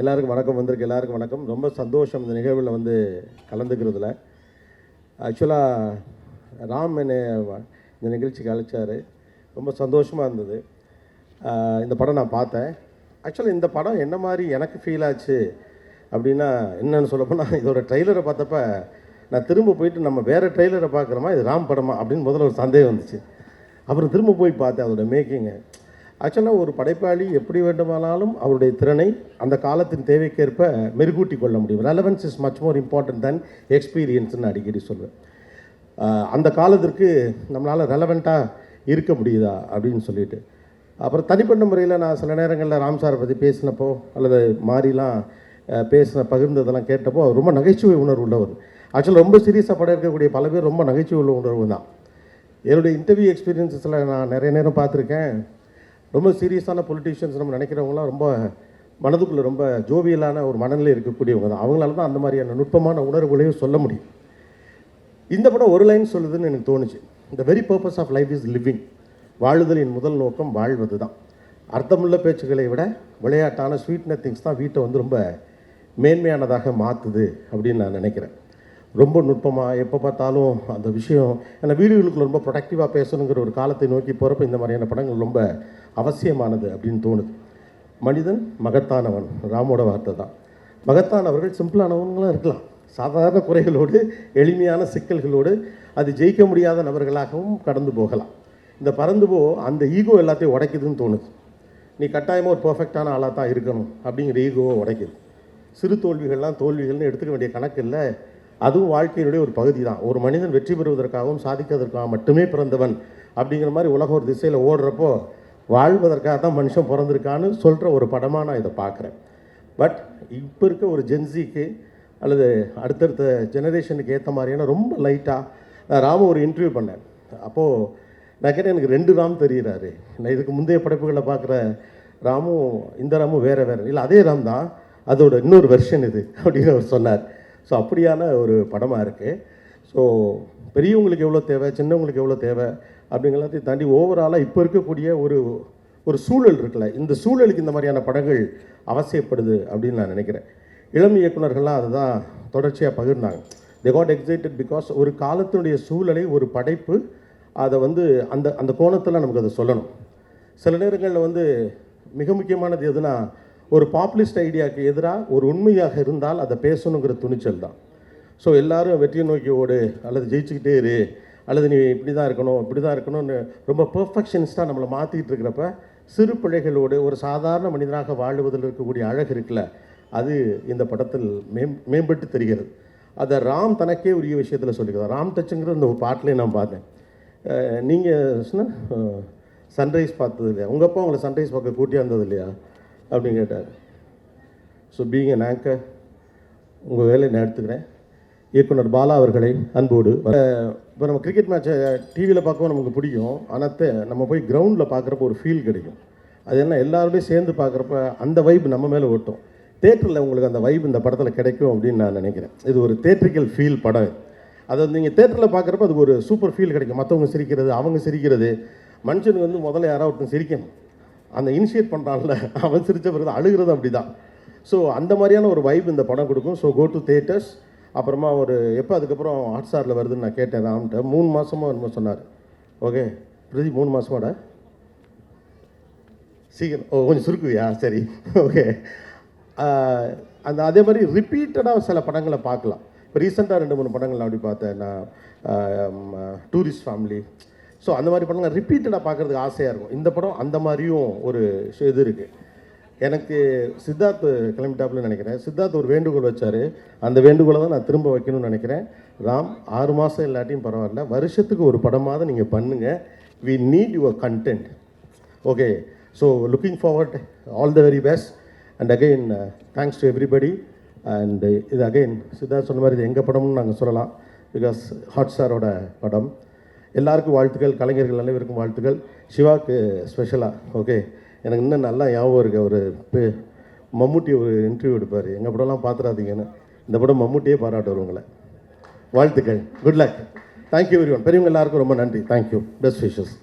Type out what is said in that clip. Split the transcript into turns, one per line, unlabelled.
எல்லாருக்கும் வணக்கம் வந்திருக்கு. எல்லாருக்கும் வணக்கம். ரொம்ப சந்தோஷம் இந்த நிகழ்வில் வந்து கலந்துக்கிறதுல. ஆக்சுவலாக ராம் என்னை இந்த நிகழ்ச்சிக்கு அழைச்சார். ரொம்ப சந்தோஷமாக இருந்தது. இந்த படம் நான் பார்த்தேன். ஆக்சுவலாக இந்த படம் என்ன மாதிரி எனக்கு ஃபீல் ஆச்சு அப்படின்னா என்னன்னு சொல்லப்போனால் இதோட ட்ரெய்லரை பார்த்தப்ப நான் திரும்ப போயிட்டு நம்ம வேறு ட்ரெய்லரை பார்க்குறோமா இது ராம் படமா அப்படின்னு முதல்ல ஒரு சந்தேகம் வந்துச்சு. அப்புறம் திரும்ப போய் பார்த்தேன் அதோட மேக்கிங்கை ஆக்சுவலாக ஒரு படைப்பாளி எப்படி வேண்டுமானாலும் அவருடைய திறனை அந்த காலத்தின் தேவைக்கேற்ப மெருகூட்டி கொள்ள முடியும். Relevance is much more important than எக்ஸ்பீரியன்ஸ்னு அடிக்கடி சொல்லுவேன் அந்த காலத்திற்கு நம்மளால் ரெலவெண்ட்டாக இருக்க முடியுதா அப்படின்னு சொல்லிட்டு. அப்புறம் தனிப்பட்ட முறையில் நான் சில நேரங்களில் ராம் சாரை பற்றி பேசினப்போ அல்லது மாறிலாம் பேசின பகிர்ந்ததெல்லாம் கேட்டப்போ அவர் ரொம்ப நகைச்சுவை உணர்வு உள்ளவர். ஆக்சுவலாக ரொம்ப சீரியஸாக படம் இருக்கக்கூடிய பல பேர் ரொம்ப நகைச்சுவை உள்ள உணர்வு தான். என்னுடைய இன்டர்வியூ எக்ஸ்பீரியன்ஸஸில் நான் நிறைய நேரம் பார்த்துருக்கேன். ரொம்ப சீரியஸான பொலிட்டீஷியன்ஸ் நம்ம நினைக்கிறவங்களாம் ரொம்ப மனதுக்குள்ளே ரொம்ப ஜோவியலான ஒரு மனநிலை இருக்கக்கூடியவங்க தான். அவங்களால தான் அந்த மாதிரியான நுட்பமான உணர்வுகளையும் சொல்ல முடியும். இந்த படம் ஒரு லைன் சொல்லுதுன்னு எனக்கு தோணுச்சு. இந்த very purpose of life is living வாழுதலின் முதல் நோக்கம் வாழ்வது தான். அர்த்தமுள்ள பேச்சுக்களை விட விளையாட்டான ஸ்வீட் திங்ஸ் தான் வீட்டை வந்து ரொம்ப மேன்மையானதாக மாற்றுது அப்படின்னு நான் நினைக்கிறேன். ரொம்ப நுட்பமாக எப்போ பார்த்தாலும் அந்த விஷயம். ஏன்னா வீடியோகளுக்கு ரொம்ப ப்ரொடக்டிவாக பேசணுங்கிற ஒரு காலத்தை நோக்கி போகிறப்ப இந்த மாதிரியான படங்கள் ரொம்ப அவசியமானது அப்படின்னு தோணுது. மனிதன் மகத்தானவன். ராமோட வார்த்தை தான். மகத்தானவர்கள் சிம்பிளானவங்களும் இருக்கலாம். சாதாரண குறைகளோடு எளிமையான சிக்கல்களோடு அது ஜெயிக்க முடியாத நபர்களாகவும் கடந்து போகலாம். இந்த பறந்து போ அந்த ஈகோ எல்லாத்தையும் உடைக்குதுன்னு தோணுது. நீ கட்டாயமாக ஒரு பர்ஃபெக்டான ஆளாக தான் இருக்கணும் அப்படிங்கிற ஈகோவை உடைக்குது. சிறு தோல்விகள்லாம் தோல்விகள்னு எடுத்துக்க வேண்டிய கணக்கு இல்லை. அதுவும் வாழ்க்கையினுடைய ஒரு பகுதி தான் ஒரு மனிதன் வெற்றி பெறுவதற்காகவும் சாதிக்கிறதற்காக மட்டுமே பிறந்தவன் அப்படிங்கிற மாதிரி உலகம் ஒரு திசையில் ஓடுறப்போ வாழ்வதற்காக தான் மனுஷன் பிறந்திருக்கான்னு சொல்கிற ஒரு படமாக நான் இதை பார்க்குறேன். பட் இப்போ இருக்க ஒரு ஜென்சிக்கு அல்லது அடுத்தடுத்த ஜெனரேஷனுக்கு ஏற்ற மாதிரியான ரொம்ப லைட்டாக ராம ஒரு இன்டர்வியூ பண்ணேன். அப்போது நான் கேட்டேன் எனக்கு ரெண்டு ராம் தெரிகிறாரு நான் இதுக்கு முந்தைய படைப்புகளை பார்க்குற ராமும் இந்த ராமும் வேறு வேறு. இல்லை அதே ராம் தான். அதோட இன்னொரு வெர்ஷன் இது அப்படின்னு அவர் சொன்னார். ஸோ அப்படியான ஒரு படமாக இருக்குது ஸோ பெரியவங்களுக்கு எவ்வளோ தேவை சின்னவங்களுக்கு எவ்வளோ தேவை அப்படிங்கிறதையும் தாண்டி ஓவராலாக இப்போ இருக்கக்கூடிய ஒரு ஒரு சூழல் இருக்குல்ல. இந்த சூழலுக்கு இந்த மாதிரியான படங்கள் அவசியப்படுது அப்படின்னு நான் நினைக்கிறேன். இளம் இயக்குனர்கள்லாம் அதை தான் தொடர்ச்சியாக பகிர்ந்தாங்க. தே காட் எக்ஸைட்டட் பிகாஸ் ஒரு காலத்தினுடைய சூழலை ஒரு படைப்பு அதை வந்து அந்த அந்த கோணத்தில் நமக்கு அதை சொல்லணும். சில நேரங்களில் வந்து மிக முக்கியமானது எதுனா ஒரு பாப்புலிஸ்ட் ஐடியாவுக்கு எதிராக ஒரு உண்மையாக இருந்தால் அதை பேசணுங்கிற துணிச்சல் தான். ஸோ எல்லாரும் வெற்றியை நோக்கி ஓடு அல்லது ஜெயிச்சுக்கிட்டே இரு அல்லது நீ இப்படி தான் இருக்கணும் இப்படி தான் இருக்கணும்னு ரொம்ப பெர்ஃபெக்ஷனிஸ்ட்டாக நம்மளை மாற்றிக்கிட்டு இருக்கிறப்ப சிறு பிள்ளைகளோடு ஒரு சாதாரண மனிதனாக வாழுவதில் இருக்கக்கூடிய அழகு இருக்குல்ல அது இந்த படத்தில் மேம் மேம்பட்டு தெரிகிறது. அதை ராம் தனக்கே உரிய விஷயத்தில் சொல்லிக்கிறார். ராம் டச்சுங்கிற இந்த ஒரு பாட்டிலே நான் பார்த்தேன். நீங்கள் சன்ரைஸ் பார்த்தது இல்லையா? உங்கள் அப்பா உங்களை சன்ரைஸ் பார்க்க கூட்டியா இருந்தது இல்லையா? அப்படின்னு கேட்டார். ஸோ பீங் an anchor உங்கள் வேலையை நான் எடுத்துக்கிறேன். இயக்குனர் பாலா அவர்களை அன்போடு இப்போ நம்ம கிரிக்கெட் மேட்ச்சை டிவியில் பார்க்கவும் நமக்கு பிடிக்கும். ஆனால் நம்ம போய் கிரவுண்டில் பார்க்குறப்ப ஒரு ஃபீல் கிடைக்கும். அது என்ன எல்லாரோடையும் சேர்ந்து பார்க்குறப்ப அந்த வைப் நம்ம மேலே ஓட்டும் தேட்டரில் உங்களுக்கு அந்த வைப் இந்த படத்தில் கிடைக்கும் அப்படின்னு நான் நினைக்கிறேன். இது ஒரு தேட்ரிக்கல் ஃபீல் படம் அதை வந்து நீங்கள் தேட்டரில் பார்க்குறப்ப அது ஒரு சூப்பர் ஃபீல் கிடைக்கும். மற்றவங்க சிரிக்கிறது அவங்க சிரிக்கிறது மனுஷனுக்கு வந்து முதல்ல யாராவது ஒருத்தன் சிரிக்கணும். அந்த இனிஷியேட் பண்ணுறான்ல அவன் சிரித்த பிறகு அழுகிறது அப்படி தான் ஸோ அந்த மாதிரியான ஒரு வைப் இந்த படம் கொடுக்கும். ஸோ கோ டு தேட்டர்ஸ் அப்புறமா ஒரு எப்போ அதுக்கப்புறம் ஹாட்ஸ்டாரில் வருதுன்னு நான் கேட்டேன் ராம்கிட்ட. மூணு மாதமாக என்னமோ சொன்னார். ஓகே பிரதி மூணு மாதமாடா சீக்கிரம். ஓ கொஞ்சம் சுருக்குவியா? சரி. ஓகே அந்த அதே மாதிரி ரிப்பீட்டடாக சில படங்களை பார்க்கலாம். இப்போ ரீசெண்டாக ரெண்டு மூணு படங்கள் அப்படி பார்த்தேன். நான் டூரிஸ்ட் ஃபேமிலி ஸோ அந்த மாதிரி படங்கள் ரிப்பீட்டடாக பார்க்குறதுக்கு ஆசையாக இருக்கும். இந்த படம் அந்த மாதிரியும் ஒரு இது இருக்குது எனக்கு சித்தார்த் கிளம்பிட்டாப்புல நினைக்கிறேன். சித்தார்த் ஒரு வேண்டுகோள் வச்சார். அந்த வேண்டுகோளை தான் நான் திரும்ப வைக்கணும்னு நினைக்கிறேன். ராம் ஆறு மாதம் இல்லாட்டியும் பரவாயில்ல. வருஷத்துக்கு ஒரு படமாவது நீங்கள் பண்ணுங்கள் we need your content okay so looking forward all the very best and again thanks to everybody and இது அகெயின் சித்தார்த் சொன்ன மாதிரி இது எங்கள் படம்னு நாங்கள் சொல்லலாம். பிகாஸ் ஹாட் ஸ்டாரோட படம். எல்லாருக்கும் வாழ்த்துக்கள் கலைஞர்கள் அனைவருக்கும் வாழ்த்துக்கள். சிவாக்கு ஸ்பெஷலாக ஓகே எனக்கு இன்னும் நல்லா ஞாபகம் இருக்கு. அவர் மம்முட்டி ஒரு இன்டர்வியூ எடுப்பார். எங்கள் படம்லாம் பார்த்துடாதீங்கன்னு இந்த படம் மம்முட்டியே பாராட்டுவார் உங்களை. வாழ்த்துக்கள். Good luck thank you everyone பெரியவங்க எல்லாருக்கும் ரொம்ப நன்றி. Thank you best wishes